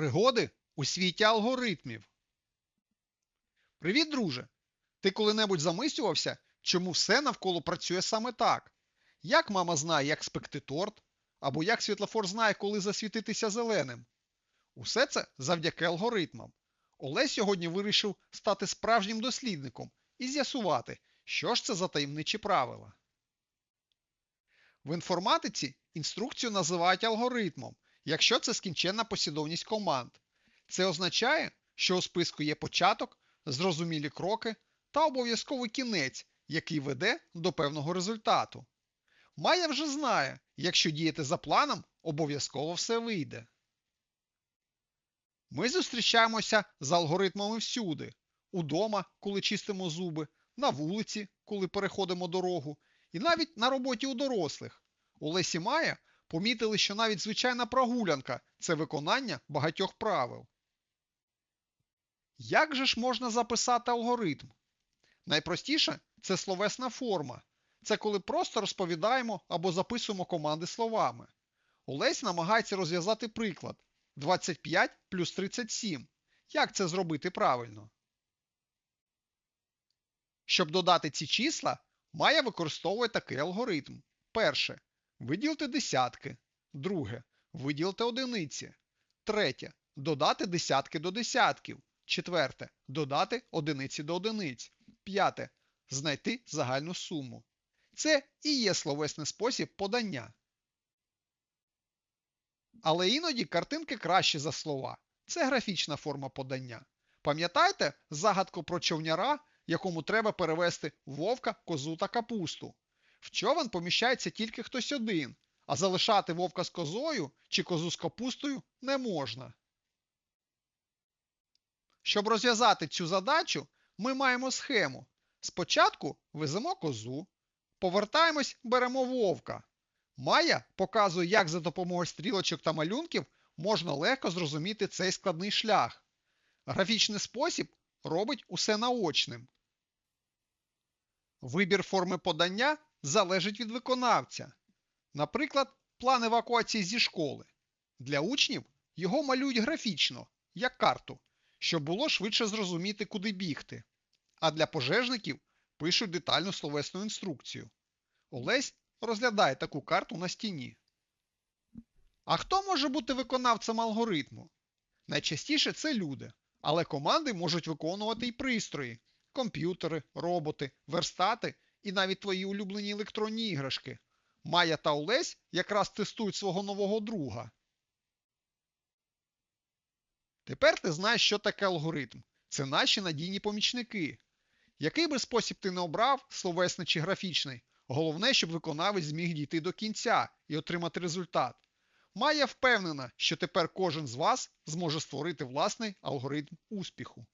Пригоди у світі алгоритмів. Привіт, друже! Ти коли-небудь замислювався, чому все навколо працює саме так? Як мама знає, як спекти торт, або як світлофор знає, коли засвітитися зеленим? Усе це завдяки алгоритмам. Олесь сьогодні вирішив стати справжнім дослідником і з'ясувати, що ж це за таємничі правила. В інформатиці інструкцію називають алгоритмом, якщо це скінченна послідовність команд. Це означає, що у списку є початок, зрозумілі кроки та обов'язковий кінець, який веде до певного результату. Майя вже знає, якщо діяти за планом, обов'язково все вийде. Ми зустрічаємося з алгоритмами всюди: удома, коли чистимо зуби, на вулиці, коли переходимо дорогу, і навіть на роботі у дорослих. У Лесі Майя помітили, що навіть звичайна прогулянка це виконання багатьох правил. Як же ж можна записати алгоритм? Найпростіше це словесна форма. Це коли просто розповідаємо або записуємо команди словами. Олесь намагається розв'язати приклад 25 плюс 37. Як це зробити правильно? Щоб додати ці числа, Майя використовує такий алгоритм. Перше. Виділити десятки. Друге. Виділити одиниці. Третє. Додати десятки до десятків. Четверте. Додати одиниці до одиниць. П'яте. Знайти загальну суму. Це і є словесний спосіб подання. Але іноді картинки кращі за слова. Це графічна форма подання. Пам'ятаєте загадку про човняра, якому треба перевести вовка, козу та капусту? В човен поміщається тільки хтось один, а залишати вовка з козою чи козу з капустою не можна. Щоб розв'язати цю задачу, ми маємо схему. Спочатку веземо козу, повертаємось, беремо вовка. Майя показує, як за допомогою стрілочок та малюнків можна легко зрозуміти цей складний шлях. Графічний спосіб робить усе наочним. Вибір форми подання залежить від виконавця. Наприклад, план евакуації зі школи. Для учнів його малюють графічно, як карту, щоб було швидше зрозуміти, куди бігти. А для пожежників пишуть детальну словесну інструкцію. Олесь розглядає таку карту на стіні. А хто може бути виконавцем алгоритму? Найчастіше це люди, але команди можуть виконувати і пристрої, комп'ютери, роботи, верстати і навіть твої улюблені електронні іграшки. Майя та Олесь якраз тестують свого нового друга. Тепер ти знаєш, що таке алгоритм. Це наші надійні помічники. Який би спосіб ти не обрав, словесний чи графічний, головне, щоб виконавець зміг дійти до кінця і отримати результат. Майя впевнена, що тепер кожен з вас зможе створити власний алгоритм успіху.